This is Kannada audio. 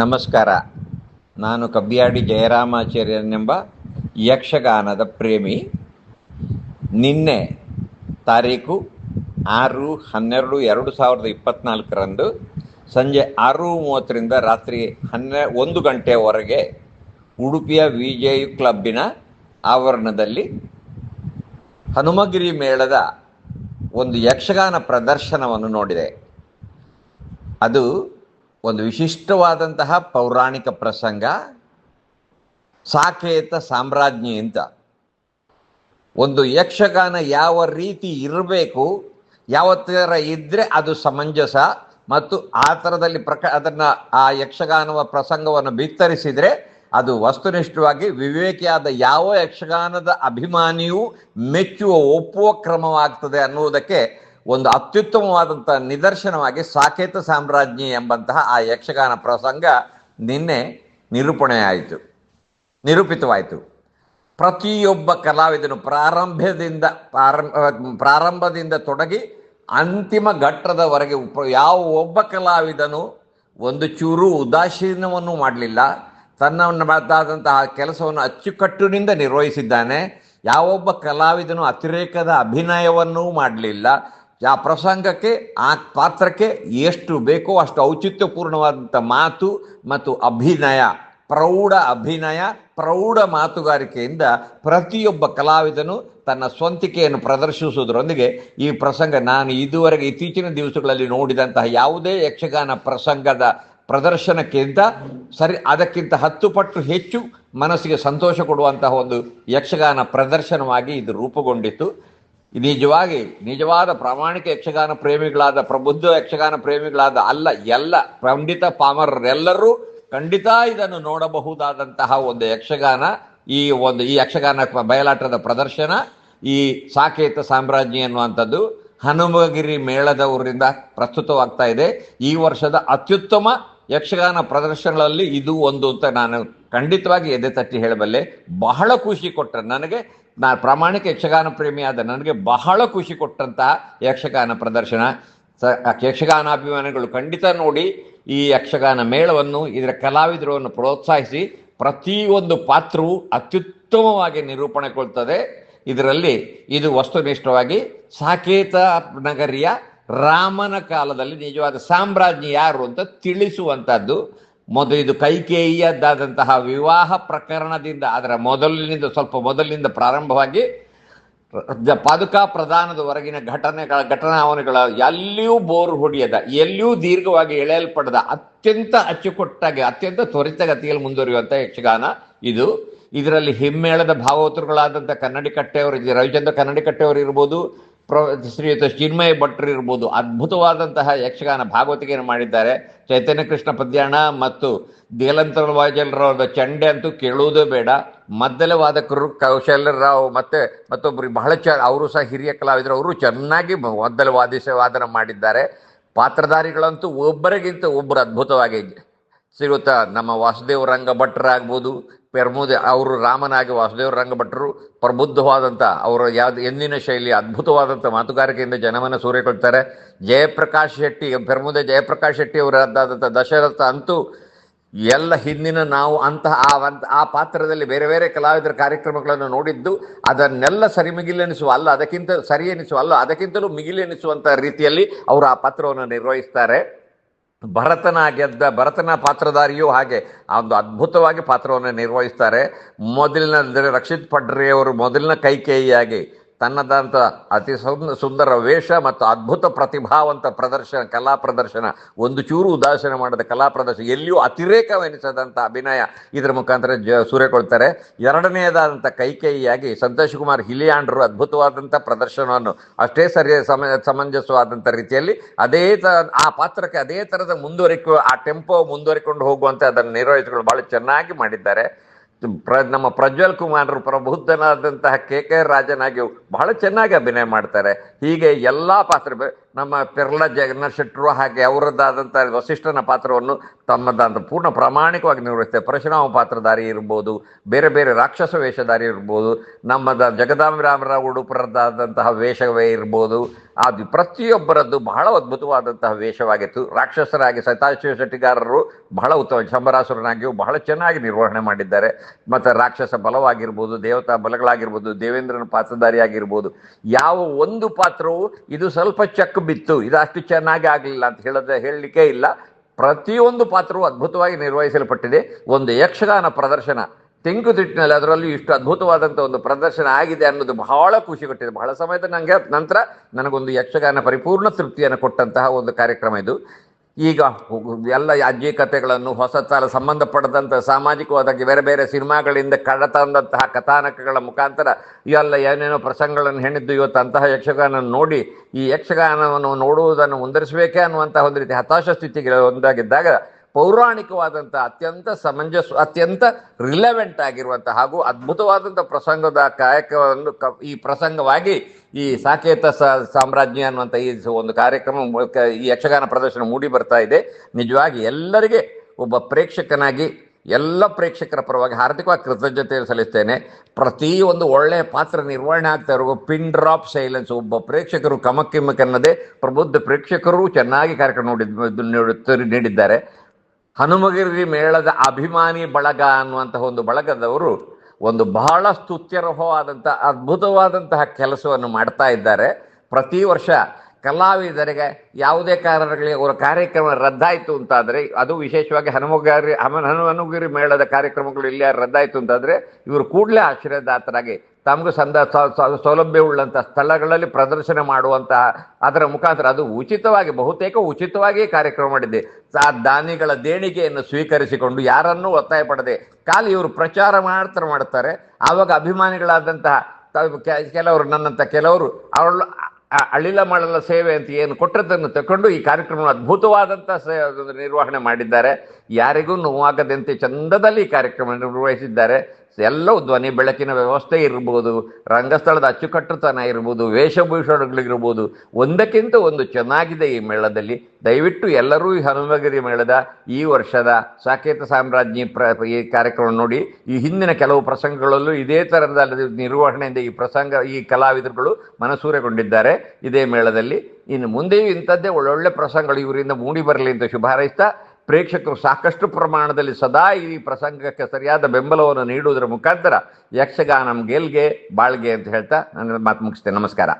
ನಮಸ್ಕಾರ. ನಾನು ಕಬ್ಬಿಯಾಡಿ ಜಯರಾಮಾಚಾರ್ಯನೆಂಬ ಯಕ್ಷಗಾನದ ಪ್ರೇಮಿ. ನಿನ್ನೆ ತಾರೀಕು ಆರು ಹನ್ನೆರಡು ಎರಡು ಸಾವಿರದ ಇಪ್ಪತ್ತ್ನಾಲ್ಕರಂದು ಸಂಜೆ ಆರು ಮೂವತ್ತರಿಂದ ರಾತ್ರಿ ಹನ್ನೆ ಒಂದು ಗಂಟೆವರೆಗೆ ಉಡುಪಿಯ ವಿ ಜೆ ಕ್ಲಬ್ಬಿನ ಆವರಣದಲ್ಲಿ ಹನುಮಗಿರಿ ಮೇಳದ ಒಂದು ಯಕ್ಷಗಾನ ಪ್ರದರ್ಶನವನ್ನು ನೋಡಿದೆ. ಅದು ಒಂದು ವಿಶಿಷ್ಟವಾದಂತಹ ಪೌರಾಣಿಕ ಪ್ರಸಂಗ, ಸಾಕೇತ ಸಾಮ್ರಾಜ್ಞಿ ಅಂತ. ಒಂದು ಯಕ್ಷಗಾನ ಯಾವ ರೀತಿ ಇರಬೇಕು, ಯಾವ ಥರ ಇದ್ರೆ ಅದು ಸಮಂಜಸ, ಮತ್ತು ಆ ಥರದಲ್ಲಿ ಪ್ರಕ, ಅದನ್ನ ಆ ಯಕ್ಷಗಾನವ ಪ್ರಸಂಗವನ್ನು ಬಿತ್ತರಿಸಿದ್ರೆ ಅದು ವಸ್ತುನಿಷ್ಠವಾಗಿ ವಿವೇಕಿಯಾದ ಯಾವ ಯಕ್ಷಗಾನದ ಅಭಿಮಾನಿಯೂ ಮೆಚ್ಚುವ, ಒಪ್ಪುವ ಕ್ರಮವಾಗ್ತದೆ ಅನ್ನುವುದಕ್ಕೆ ಒಂದು ಅತ್ಯುತ್ತಮವಾದಂತಹ ನಿದರ್ಶನವಾಗಿ ಸಾಕೇತ ಸಾಮ್ರಾಜ್ಞಿ ಎಂಬಂತಹ ಆ ಯಕ್ಷಗಾನ ಪ್ರಸಂಗ ನಿನ್ನೆ ನಿರೂಪಣೆಯಾಯಿತು, ನಿರೂಪಿತವಾಯಿತು. ಪ್ರತಿಯೊಬ್ಬ ಕಲಾವಿದನು ಪ್ರಾರಂಭದಿಂದ ಪ್ರಾರಂಭ, ಪ್ರಾರಂಭದಿಂದ ತೊಡಗಿ ಅಂತಿಮ ಘಟ್ಟದವರೆಗೆ ಉಪ- ಯಾವ ಒಬ್ಬ ಕಲಾವಿದನು ಒಂದು ಚೂರು ಉದಾಸೀನವನ್ನು ಮಾಡಲಿಲ್ಲ. ತನ್ನದಾದಂತಹ ಕೆಲಸವನ್ನು ಅಚ್ಚುಕಟ್ಟಿನಿಂದ ನಿರ್ವಹಿಸಿದ್ದಾನೆ. ಯಾವೊಬ್ಬ ಕಲಾವಿದನು ಅತಿರೇಕದ ಅಭಿನಯವನ್ನೂ ಮಾಡಲಿಲ್ಲ. ಆ ಪ್ರಸಂಗಕ್ಕೆ, ಆ ಪಾತ್ರಕ್ಕೆ ಎಷ್ಟು ಬೇಕೋ ಅಷ್ಟು ಔಚಿತ್ಯಪೂರ್ಣವಾದಂಥ ಮಾತು ಮತ್ತು ಅಭಿನಯ, ಪ್ರೌಢ ಅಭಿನಯ, ಪ್ರೌಢ ಮಾತುಗಾರಿಕೆಯಿಂದ ಪ್ರತಿಯೊಬ್ಬ ಕಲಾವಿದನು ತನ್ನ ಸ್ವಂತಿಕೆಯನ್ನು ಪ್ರದರ್ಶಿಸುವುದರೊಂದಿಗೆ ಈ ಪ್ರಸಂಗ ನಾನು ಇದುವರೆಗೆ ಇತ್ತೀಚಿನ ದಿವಸಗಳಲ್ಲಿ ನೋಡಿದಂತಹ ಯಾವುದೇ ಯಕ್ಷಗಾನ ಪ್ರಸಂಗದ ಪ್ರದರ್ಶನಕ್ಕಿಂತ ಸರಿ, ಅದಕ್ಕಿಂತ ಹತ್ತು ಪಟ್ಟು ಹೆಚ್ಚು ಮನಸ್ಸಿಗೆ ಸಂತೋಷ ಕೊಡುವಂತಹ ಒಂದು ಯಕ್ಷಗಾನ ಪ್ರದರ್ಶನವಾಗಿ ಇದು ರೂಪುಗೊಂಡಿತ್ತು. ನಿಜವಾಗಿ ನಿಜವಾದ ಪ್ರಾಮಾಣಿಕ ಯಕ್ಷಗಾನ ಪ್ರೇಮಿಗಳಾದ ಪ್ರಬುದ್ಧ ಯಕ್ಷಗಾನ ಪ್ರೇಮಿಗಳಾದ ಅಲ್ಲ, ಎಲ್ಲ ಪಂಡಿತ ಪಾಮರರೆಲ್ಲರೂ ಖಂಡಿತ ಇದನ್ನು ನೋಡಬಹುದಾದಂತಹ ಒಂದು ಯಕ್ಷಗಾನ, ಈ ಒಂದು, ಈ ಯಕ್ಷಗಾನ ಬಯಲಾಟದ ಪ್ರದರ್ಶನ, ಈ ಸಾಕೇತ ಸಾಮ್ರಾಜ್ಞಿ ಅನ್ನುವಂಥದ್ದು ಹನುಮಗಿರಿ ಮೇಳದವರಿಂದ ಪ್ರಸ್ತುತವಾಗ್ತಾ ಇದೆ. ಈ ವರ್ಷದ ಅತ್ಯುತ್ತಮ ಯಕ್ಷಗಾನ ಪ್ರದರ್ಶನಗಳಲ್ಲಿ ಇದು ಒಂದು ಅಂತ ನಾನು ಖಂಡಿತವಾಗಿ ಎದೆ ತಟ್ಟಿ ಹೇಳಬಲ್ಲೆ. ಬಹಳ ಖುಷಿ ಕೊಟ್ಟರೆ ನನಗೆ. ನಾ ಪ್ರಾಮಾಣಿಕ ಯಕ್ಷಗಾನ ಪ್ರೇಮಿ ಆದ ನನಗೆ ಬಹಳ ಖುಷಿ ಕೊಟ್ಟಂತಹ ಯಕ್ಷಗಾನ ಪ್ರದರ್ಶನ. ಸ ಯಕ್ಷಗಾನಾಭಿಮಾನಿಗಳು ಖಂಡಿತ ನೋಡಿ ಈ ಯಕ್ಷಗಾನ ಮೇಳವನ್ನು ಇದರ ಕಲಾವಿದರನ್ನು ಪ್ರೋತ್ಸಾಹಿಸಿ ಪ್ರತಿಯೊಂದು ಪಾತ್ರವು ಅತ್ಯುತ್ತಮವಾಗಿ ನಿರೂಪಣೆಗೊಳ್ತದೆ. ಇದರಲ್ಲಿ ಇದು ವಸ್ತುನಿಷ್ಠವಾಗಿ ಸಾಕೇತ ನಗರಿಯ ರಾಮನ ಕಾಲದಲ್ಲಿ ನಿಜವಾದ ಸಾಮ್ರಾಜ್ಞಿ ಯಾರು ಅಂತ ತಿಳಿಸುವಂತಹದ್ದು. ಮೊದಲು ಇದು ಕೈಕೇಯಿಯದ್ದಾದಂತಹ ವಿವಾಹ ಪ್ರಕರಣದಿಂದ, ಅದರ ಮೊದಲಿನಿಂದ, ಸ್ವಲ್ಪ ಮೊದಲಿನಿಂದ ಪ್ರಾರಂಭವಾಗಿ ಪಾದುಕಾ ಪ್ರಧಾನದವರೆಗಿನ ಘಟನೆಗಳ ಘಟನಾವಣೆಗಳ ಎಲ್ಲಿಯೂ ಬೋರು ಹೊಡೆಯದ, ಎಲ್ಲಿಯೂ ದೀರ್ಘವಾಗಿ ಎಳೆಯಲ್ಪಡದ, ಅತ್ಯಂತ ಅಚ್ಚುಕಟ್ಟಾಗಿ, ಅತ್ಯಂತ ತ್ವರಿತಗತಿಯಲ್ಲಿ ಮುಂದುವರಿಯುವಂಥ ಯಕ್ಷಗಾನ ಇದು. ಇದರಲ್ಲಿ ಹಿಮ್ಮೇಳದ ಭಾಗವತರುಗಳಾದಂಥ ಕನ್ನಡಿ ಕಟ್ಟೆಯವರು ರವಿಚಂದ್ರ ಕನ್ನಡಿ ಕಟ್ಟೆಯವರು ಇರ್ಬೋದು ಪ್ರ ಶ್ರೀಯುತ ಚಿನ್ಮಯ ಭಟ್ರು ಇರ್ಬೋದು, ಅದ್ಭುತವಾದಂತಹ ಯಕ್ಷಗಾನ ಭಾಗವತಿಕೆಯನ್ನು ಮಾಡಿದ್ದಾರೆ. ಚೈತನ್ಯ ಕೃಷ್ಣ ಪದ್ಯಾಣ ಮತ್ತು ದೇಲಂತರ ವಾಜಲ್ರವರ ಚಂಡೆ ಅಂತೂ ಕೇಳುವುದೇ ಬೇಡ. ಮದ್ದಲೆ ವಾದಕರು ಕೌಶಲ್ಯರಾವ್ ಮತ್ತೆ ಮತ್ತೊಬ್ಬರು ಬಹಳ ಚ, ಅವರು ಸಹ ಹಿರಿಯ ಕಲಾವಿದರು, ಅವರು ಚೆನ್ನಾಗಿ ಮದ್ದಲೆ ವಾದಿಸ, ವಾದನ ಮಾಡಿದ್ದಾರೆ. ಪಾತ್ರಧಾರಿಗಳಂತೂ ಒಬ್ಬರಿಗಿಂತ ಒಬ್ಬರು ಅದ್ಭುತವಾಗಿ ಶ್ರೀಯುತ ನಮ್ಮ ವಾಸುದೇವ ರಂಗ ಭಟ್ರಾಗ್ಬೋದು ಪೆರ್ಮುದೆ, ಅವರು ರಾಮನಾಗಿ ವಾಸುದೇವ ರಂಗಭಟ್ರು ಪ್ರಬುದ್ಧವಾದಂಥ ಅವರ ಯಾವ್ದು ಎಂದಿನ ಶೈಲಿ ಅದ್ಭುತವಾದಂಥ ಮಾತುಗಾರಿಕೆಯಿಂದ ಜನಮನ ಸೂರೆಕೊಳ್ತಾರೆ. ಜಯಪ್ರಕಾಶ್ ಶೆಟ್ಟಿ, ಪೆರ್ಮುದೆ ಜಯಪ್ರಕಾಶ್ ಶೆಟ್ಟಿ ಅವರದ್ದಾದಂಥ ದಶರಥ ಅಂತೂ ಎಲ್ಲ ಹಿಂದಿನ ನಾವು ಅಂತಹ ಆ ಆ ಪಾತ್ರದಲ್ಲಿ ಬೇರೆ ಬೇರೆ ಕಲಾವಿದರ ಕಾರ್ಯಕ್ರಮಗಳನ್ನು ನೋಡಿದ್ದು, ಅದನ್ನೆಲ್ಲ ಸರಿ ಮಿಗಿಲೆನಿಸುವ ಅಲ್ಲ, ಅದಕ್ಕಿಂತ ಸರಿ ಎನಿಸುವ ಅಲ್ಲ, ಅದಕ್ಕಿಂತಲೂ ಮಿಗಿಲೆನಿಸುವಂಥ ರೀತಿಯಲ್ಲಿ ಅವರು ಆ ಪಾತ್ರವನ್ನು ನಿರ್ವಹಿಸ್ತಾರೆ. ಭರತನ ಗೆದ್ದ, ಭರತನ ಪಾತ್ರಧಾರಿಯೂ ಹಾಗೆ, ಆ ಒಂದು ಅದ್ಭುತವಾಗಿ ಪಾತ್ರವನ್ನು ನಿರ್ವಹಿಸ್ತಾರೆ. ಮೊದಲಿನ ರಕ್ಷಿತ್ ಪಡ್ರೆಯವರು ಮೊದಲಿನ ಕೈಕೇಯಿಯಾಗಿ ತನ್ನದಂತ ಅತಿ ಸುಂದ- ಸುಂದರ ವೇಷ ಮತ್ತು ಅದ್ಭುತ ಪ್ರತಿಭಾವಂತ ಪ್ರದರ್ಶನ, ಕಲಾ ಪ್ರದರ್ಶನ, ಒಂದು ಚೂರು ಉದಾಸೀನ ಮಾಡದ ಕಲಾ ಪ್ರದರ್ಶನ, ಎಲ್ಲಿಯೂ ಅತಿರೇಕವೆನಿಸದಂಥ ಅಭಿನಯ ಇದರ ಮುಖಾಂತರ ಜ ಸೂರೆಕೊಳ್ತಾರೆ ಎರಡನೆಯದಾದಂಥ ಕೈಕೇಯಿಯಾಗಿ ಸಂತೋಷ್ ಕುಮಾರ್ ಹಿಲಿಯಾಂಡ್ರು ಅದ್ಭುತವಾದಂಥ ಪ್ರದರ್ಶನವನ್ನು ಅಷ್ಟೇ ಸರಿ ಸಮ ಸಮಂಜಸವಾದಂಥ ರೀತಿಯಲ್ಲಿ ಅದೇ ತ, ಆ ಪಾತ್ರಕ್ಕೆ ಅದೇ ಥರದ ಮುಂದುವರಿಕೆ, ಆ ಟೆಂಪೋ ಮುಂದುವರಿಕೊಂಡು ಹೋಗುವಂತೆ ಅದನ್ನು ನಿರ್ವಹಿಸಿಕೊಂಡು ಭಾಳ ಚೆನ್ನಾಗಿ ಮಾಡಿದ್ದಾರೆ. ಪ್ರ, ನಮ್ಮ ಪ್ರಜ್ವಲ್ ಕುಮಾರ್ ಪ್ರಬುದ್ಧನಾದಂತಹ ಕೆ ಕೆ ರಾಜನಾಗಿ ಬಹಳ ಚೆನ್ನಾಗಿ ಅಭಿನಯ ಮಾಡ್ತಾರೆ. ಹೀಗೆ ಎಲ್ಲ ಪಾತ್ರ, ನಮ್ಮ ಪೆರ್ಲ ಜಗನ್ನಾಥ್ ಶೆಟ್ಟರು ಹಾಗೆ ಅವರದ್ದಾದಂಥ ವಸಿಷ್ಠನ ಪಾತ್ರವನ್ನು ತಮ್ಮದಾದ ಪೂರ್ಣ ಪ್ರಾಮಾಣಿಕವಾಗಿ ನಿರ್ವಹಿಸ್ತಾರೆ. ಪರಶುರಾಮ ಪಾತ್ರಧಾರಿ ಇರ್ಬೋದು, ಬೇರೆ ಬೇರೆ ರಾಕ್ಷಸ ವೇಷಧಾರಿ ಇರ್ಬೋದು, ನಮ್ಮದ ಜಗದಾಂಬರಾಮರಾವ್ ಉಡುಪರದ್ದಾದಂತಹ ವೇಷವೇ ಇರ್ಬೋದು ಅದು ಪ್ರತಿಯೊಬ್ಬರದ್ದು ಬಹಳ ಅದ್ಭುತವಾದಂತಹ ವೇಷವಾಗಿತ್ತು. ರಾಕ್ಷಸರಾಗಿ ಸತಾಶಿವ ಶೆಟ್ಟಿಗಾರರು ಬಹಳ ಉತ್ತಮ ಶಂಬರಾಸುರನಾಗಿಯೂ ಬಹಳ ಚೆನ್ನಾಗಿ ನಿರ್ವಹಣೆ ಮಾಡಿದ್ದಾರೆ. ಮತ್ತು ರಾಕ್ಷಸ ಬಲವಾಗಿರ್ಬೋದು, ದೇವತಾ ಬಲಗಳಾಗಿರ್ಬೋದು, ದೇವೇಂದ್ರನ ಪಾತ್ರಧಾರಿಯಾಗಿರ್ಬೋದು, ಯಾವ ಒಂದು ಪಾತ್ರವು ಇದು ಸ್ವಲ್ಪ ಚಕ್ ಬಿತ್ತು, ಇದು ಅಷ್ಟು ಚೆನ್ನಾಗಿ ಆಗಲಿಲ್ಲ ಅಂತ ಹೇಳದ, ಹೇಳಲಿಕ್ಕೆ ಇಲ್ಲ. ಪ್ರತಿಯೊಂದು ಪಾತ್ರವು ಅದ್ಭುತವಾಗಿ ನಿರ್ವಹಿಸಲ್ಪಟ್ಟಿದೆ. ಒಂದು ಯಕ್ಷಗಾನ ಪ್ರದರ್ಶನ ತೆಂಕುತಿಟ್ಟಿನಲ್ಲಿ ಅದರಲ್ಲೂ ಇಷ್ಟು ಅದ್ಭುತವಾದಂಥ ಒಂದು ಪ್ರದರ್ಶನ ಆಗಿದೆ ಅನ್ನೋದು ಬಹಳ ಖುಷಿ ಕೊಟ್ಟಿದೆ. ಬಹಳ ಸಮಯದ ನನಗೆ ನಂತರ ನನಗೊಂದು ಯಕ್ಷಗಾನ ಪರಿಪೂರ್ಣ ತೃಪ್ತಿಯನ್ನು ಕೊಟ್ಟಂತಹ ಒಂದು ಕಾರ್ಯಕ್ರಮ ಇದು. ಈಗ ಎಲ್ಲ ಅಜ್ಜಿ ಕಥೆಗಳನ್ನು, ಹೊಸ ಸಾಲ ಸಂಬಂಧಪಡದಂಥ ಸಾಮಾಜಿಕವಾದಾಗಿ ಬೇರೆ ಬೇರೆ ಸಿನಿಮಾಗಳಿಂದ ಕಡತಂದಂತಹ ಕಥಾನಕಗಳ ಮುಖಾಂತರ ಎಲ್ಲ ಏನೇನೋ ಪ್ರಸಂಗಗಳನ್ನು ಹೆಣಿದ್ದು ಇವತ್ತು ಅಂತಹ ಯಕ್ಷಗಾನ ನೋಡಿ, ಈ ಯಕ್ಷಗಾನವನ್ನು ನೋಡುವುದನ್ನು ಮುಂದರಿಸಬೇಕೇ ಅನ್ನುವಂತಹ ಒಂದು ರೀತಿ ಹತಾಶ ಸ್ಥಿತಿಗೆ ಒಂದಾಗಿದ್ದಾಗ ಪೌರಾಣಿಕವಾದಂಥ ಅತ್ಯಂತ ಸಮಂಜಸ, ಅತ್ಯಂತ ರಿಲೆವೆಂಟ್ ಆಗಿರುವಂಥ ಹಾಗೂ ಅದ್ಭುತವಾದಂಥ ಪ್ರಸಂಗದ ಕಾರ್ಯಕ್ರಮವನ್ನು ಈ ಪ್ರಸಂಗವಾಗಿ ಈ ಸಾಕೇತ ಸಾಮ್ರಾಜ್ಯ ಅನ್ನುವಂಥ ಈ ಒಂದು ಕಾರ್ಯಕ್ರಮ ಈ ಯಕ್ಷಗಾನ ಪ್ರದರ್ಶನ ಮೂಡಿ ಬರ್ತಾ ಇದೆ. ನಿಜವಾಗಿ ಎಲ್ಲರಿಗೆ ಒಬ್ಬ ಪ್ರೇಕ್ಷಕನಾಗಿ ಎಲ್ಲ ಪ್ರೇಕ್ಷಕರ ಪರವಾಗಿ ಹಾರ್ದಿಕವಾಗಿ ಕೃತಜ್ಞತೆಯನ್ನು ಸಲ್ಲಿಸ್ತೇನೆ. ಪ್ರತಿಯೊಂದು ಒಳ್ಳೆಯ ಪಾತ್ರ ನಿರ್ವಹಣೆ ಆಗ್ತಾ ಇರೋ ಪಿನ್ ಡ್ರಾಪ್ ಸೈಲೆನ್ಸ್ ಒಬ್ಬ ಪ್ರೇಕ್ಷಕರು ಕಮಕ್ಕಿಮಕ್ಕನ್ನದೇ ಪ್ರಬುದ್ಧ ಪ್ರೇಕ್ಷಕರು ಚೆನ್ನಾಗಿ ಕಾರ್ಯಕ್ರಮ ನೋಡಿದ, ನೀಡಿದ್ದಾರೆ. ಹನುಮಗಿರಿ ಮೇಳದ ಅಭಿಮಾನಿ ಬಳಗ ಅನ್ನುವಂತಹ ಒಂದು ಬಳಗದವರು ಒಂದು ಬಹಳ ಸ್ತುತ್ಯರ್ಹವಾದಂಥ ಅದ್ಭುತವಾದಂತಹ ಕೆಲಸವನ್ನು ಮಾಡ್ತಾ ಇದ್ದಾರೆ. ಪ್ರತಿ ವರ್ಷ ಕಲಾವಿದರಿಗೆ ಯಾವುದೇ ಕಾರಣಗಳಿಗೆ ಅವರ ಕಾರ್ಯಕ್ರಮ ರದ್ದಾಯಿತು ಅಂತಾದರೆ, ಅದು ವಿಶೇಷವಾಗಿ ಹನುಮಗಾರಿ ಹಮ ಹನುಮಗಿರಿ ಮೇಳದ ಕಾರ್ಯಕ್ರಮಗಳು ಇಲ್ಲಿ ರದ್ದಾಯಿತು ಅಂತಾದರೆ, ಇವರು ಕೂಡಲೇ ಆಶ್ರಯದಾತರಾಗಿ ತಮಗೂ ಸಂದ ಸೌಲಭ್ಯವುಳ್ಳಂಥ ಸ್ಥಳಗಳಲ್ಲಿ ಪ್ರದರ್ಶನ ಮಾಡುವಂತಹ ಅದರ ಮುಖಾಂತರ ಅದು ಉಚಿತವಾಗಿ, ಬಹುತೇಕ ಉಚಿತವಾಗಿ ಕಾರ್ಯಕ್ರಮ ಮಾಡಿದೆ ಆ ದಾನಿಗಳ ದೇಣಿಗೆಯನ್ನು ಸ್ವೀಕರಿಸಿಕೊಂಡು ಯಾರನ್ನೂ ಒತ್ತಾಯ ಪಡದೆ ಖಾಲಿ ಇವರು ಪ್ರಚಾರ ಮಾಡ್ತಾರೆ ಮಾಡ್ತಾರೆ. ಆವಾಗ ಅಭಿಮಾನಿಗಳಾದಂತಹ ಕೆಲವರು ನನ್ನಂಥ ಕೆಲವರು ಅವಳು ಅಳಿಲ ಮಾಡಲ ಸೇವೆ ಅಂತ ಏನು ಕೊಟ್ಟದ್ದನ್ನು ತಗೊಂಡು ಈ ಕಾರ್ಯಕ್ರಮ ಅದ್ಭುತವಾದಂಥ ನಿರ್ವಹಣೆ ಮಾಡಿದ್ದಾರೆ. ಯಾರಿಗೂ ನೋವಾಗದಂತೆ ಚಂದದಲ್ಲಿ ಈ ಕಾರ್ಯಕ್ರಮ ನಿರ್ವಹಿಸಿದ್ದಾರೆ. ಎಲ್ಲವೂ ಧ್ವನಿ ಬೆಳಕಿನ ವ್ಯವಸ್ಥೆ ಇರ್ಬೋದು, ರಂಗಸ್ಥಳದ ಅಚ್ಚುಕಟ್ಟುತನ ಇರ್ಬೋದು, ವೇಷಭೂಷಣಗಳಿರ್ಬೋದು, ಒಂದಕ್ಕಿಂತ ಒಂದು ಚೆನ್ನಾಗಿದೆ ಈ ಮೇಳದಲ್ಲಿ. ದಯವಿಟ್ಟು ಎಲ್ಲರೂ ಈ ಹನುಮಗಿರಿ ಮೇಳದ ಈ ವರ್ಷದ ಸಾಕೇತ ಸಾಮ್ರಾಜ್ಞಿ ಪ್ರ, ಈ ಕಾರ್ಯಕ್ರಮ ನೋಡಿ. ಈ ಹಿಂದಿನ ಕೆಲವು ಪ್ರಸಂಗಗಳಲ್ಲೂ ಇದೇ ಥರದ ನಿರ್ವಹಣೆಯಿಂದ ಈ ಪ್ರಸಂಗ, ಈ ಕಲಾವಿದರುಗಳು ಮನಸೂರೆಗೊಂಡಿದ್ದಾರೆ ಇದೇ ಮೇಳದಲ್ಲಿ. ಇನ್ನು ಮುಂದೆಯೂ ಇಂಥದ್ದೇ ಒಳ್ಳೊಳ್ಳೆ ಪ್ರಸಂಗಗಳು ಇವರಿಂದ ಮೂಡಿ ಬರಲಿ ಅಂತ ಶುಭ ಹಾರೈಸ್ತಾ ಪ್ರೇಕ್ಷಕರು ಸಾಕಷ್ಟು ಪ್ರಮಾಣದಲ್ಲಿ ಸದಾ ಈ ಪ್ರಸಂಗಕ್ಕೆ ಸರಿಯಾದ ಬೆಂಬಲವನ್ನು ನೀಡುವುದರ ಮುಖಾಂತರ ಯಕ್ಷಗಾನಂ ಗೆಲ್ಗೆ, ಬಾಳ್ಗೆ ಅಂತ ಹೇಳ್ತಾ ನನ್ನ ಮಾತು ಮುಗಿಸ್ತೇನೆ. ನಮಸ್ಕಾರ.